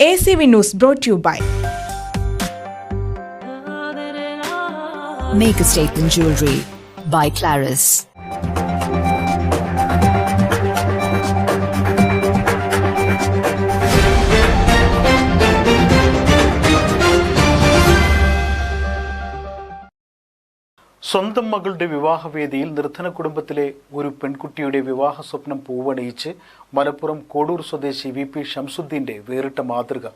AC News brought to you by Make a Statement Jewelry by Clarice. സ്വന്തം മകളുടെ വിവാഹവേദിയിൽ നിർധന കുടുംബത്തിലെ ഒരു പെൺകുട്ടിയുടെ വിവാഹ സ്വപ്നം പൂവണിയിച്ച് മലപ്പുറം കോടൂർ സ്വദേശി വി പി ഷംസുദ്ദീന്റെ വേറിട്ട മാതൃക.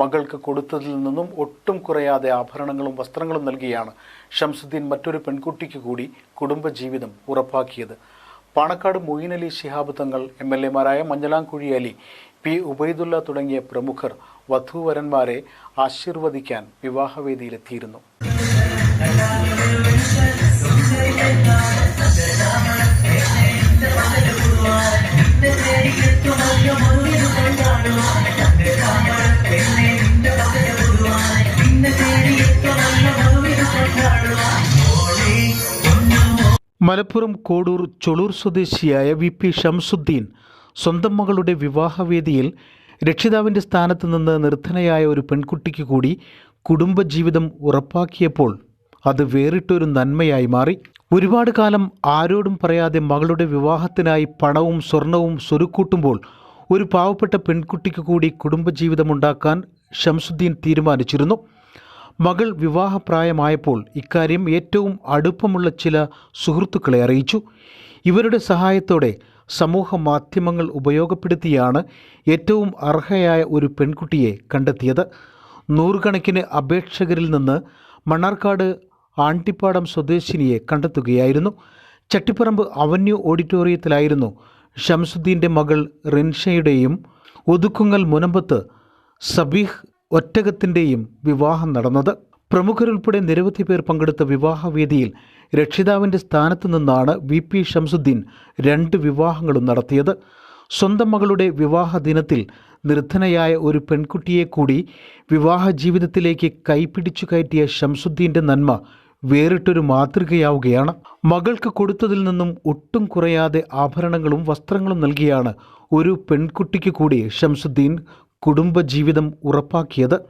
മകൾക്ക് കൊടുത്തതിൽ നിന്നും ഒട്ടും കുറയാതെ ആഭരണങ്ങളും വസ്ത്രങ്ങളും നൽകിയാണ് ഷംസുദ്ദീൻ മറ്റൊരു പെൺകുട്ടിക്ക് കൂടി കുടുംബജീവിതം ഉറപ്പാക്കിയത്. പാണക്കാട് മൊയ്ൻ അലി ശിഹാബ് തങ്ങൾ എം എൽ എമാരായ മഞ്ഞളാംകുഴി അലി പി ഉബൈദുള്ള തുടങ്ങിയ പ്രമുഖർ വധൂവരന്മാരെ ആശീർവദിക്കാൻ വിവാഹവേദിയിലെത്തിയിരുന്നു. മലപ്പുറം കോടൂർ ചൊളൂർ സ്വദേശിയായ വി പി ഷംസുദ്ദീൻ സ്വന്തം മകളുടെ വിവാഹവേദിയിൽ രക്ഷിതാവിന്റെ സ്ഥാനത്ത് നിന്ന് നിർധനയായ ഒരു പെൺകുട്ടിക്ക് കൂടി കുടുംബജീവിതം ഉറപ്പാക്കിയപ്പോൾ അത് വേറിട്ടൊരു നന്മയായി മാറി. ഒരുപാട് കാലം ആരോടും പറയാതെ മകളുടെ വിവാഹത്തിനായി പണവും സ്വർണവും സ്വരുക്കൂട്ടുമ്പോൾ ഒരു പാവപ്പെട്ട പെൺകുട്ടിക്ക് കൂടി കുടുംബജീവിതമുണ്ടാക്കാൻ ഷംസുദ്ദീൻ തീരുമാനിച്ചിരുന്നു. മകൾ വിവാഹപ്രായമായപ്പോൾ ഇക്കാര്യം ഏറ്റവും അടുപ്പമുള്ള ചില സുഹൃത്തുക്കളെ അറിയിച്ചു. ഇവരുടെ സഹായത്തോടെ സമൂഹ മാധ്യമങ്ങൾ ഉപയോഗപ്പെടുത്തിയാണ് ഏറ്റവും അർഹയായ ഒരു പെൺകുട്ടിയെ കണ്ടെത്തിയത്. നൂറുകണക്കിന് അപേക്ഷകരിൽ നിന്ന് മണ്ണാർക്കാട് ആണ്ടിപ്പാടം സ്വദേശിനിയെ കണ്ടെത്തുകയായിരുന്നു. ചട്ടിപ്പറമ്പ് അവന്യൂ ഓഡിറ്റോറിയത്തിലായിരുന്നു ഷംസുദ്ദീന്റെ മകൾ റിൻഷയുടെയും ഒതുക്കുങ്ങൽ മുനമ്പത്ത് സബീഹ് ഒറ്റകത്തിന്റെയും വിവാഹം നടന്നത്. പ്രമുഖരുൾപ്പെടെ നിരവധി പേർ പങ്കെടുത്ത വിവാഹവേദിയിൽ രക്ഷിതാവിന്റെ സ്ഥാനത്തു നിന്നാണ് വി പി ഷംസുദ്ദീൻ രണ്ട് വിവാഹങ്ങളും നടത്തിയത്. സ്വന്തം മകളുടെ വിവാഹ ദിനത്തിൽ നിർധനയായ ഒരു പെൺകുട്ടിയെ കൂടി വിവാഹ ജീവിതത്തിലേക്ക് കൈപിടിച്ചു കയറ്റിയ ഷംസുദ്ദീന്റെ നന്മ വേറിട്ടൊരു മാതൃകയാവുകയാണ്. മകൾക്ക് കൊടുത്തതിൽ നിന്നും ഒട്ടും കുറയാതെ ആഭരണങ്ങളും വസ്ത്രങ്ങളും നൽകിയാണ് ഒരു പെൺകുട്ടിക്ക് കൂടി ഷംസുദ്ദീൻ കുടുംബജീവിതം ഉറപ്പാക്കിയത്.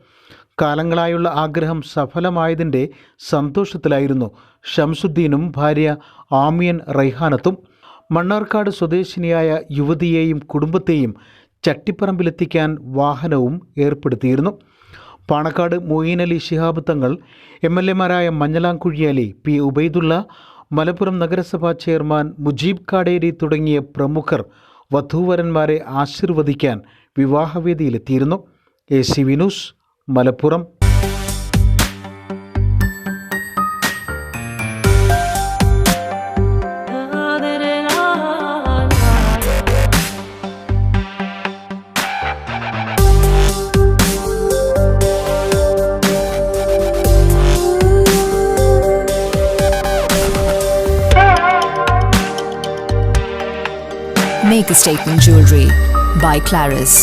കാലങ്ങളായുള്ള ആഗ്രഹം സഫലമായതിന്റെ സന്തോഷത്തിലായിരുന്നു ഷംസുദ്ദീനും ഭാര്യ ആമിയൻ റൈഹാനത്തും. മണ്ണാർക്കാട് സ്വദേശിനിയായ യുവതിയെയും കുടുംബത്തെയും ചട്ടിപ്പറമ്പിലെത്തിക്കാൻ വാഹനവും ഏർപ്പെടുത്തിയിരുന്നു. പാണക്കാട് മൊയ്ൻ അലി ശിഹാബ് തങ്ങൾ എം എൽ എമാരായ മഞ്ഞലാംകുഴിയാലി പി ഉബൈദുള്ള മലപ്പുറം നഗരസഭാ ചെയർമാൻ മുജീബ് കാടേരി തുടങ്ങിയ പ്രമുഖർ വധൂവരന്മാരെ ആശീർവദിക്കാൻ വിവാഹവേദിയിലെത്തിയിരുന്നു. A C Vinoos Malappuram. Make a statement jewelry by Claris.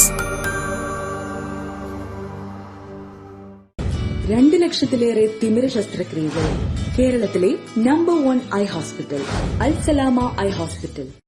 രണ്ട് ലക്ഷത്തിലേറെ തിമിര ശസ്ത്രക്രിയകൾ കേരളത്തിലെ number one eye hospital Al Salama eye hospital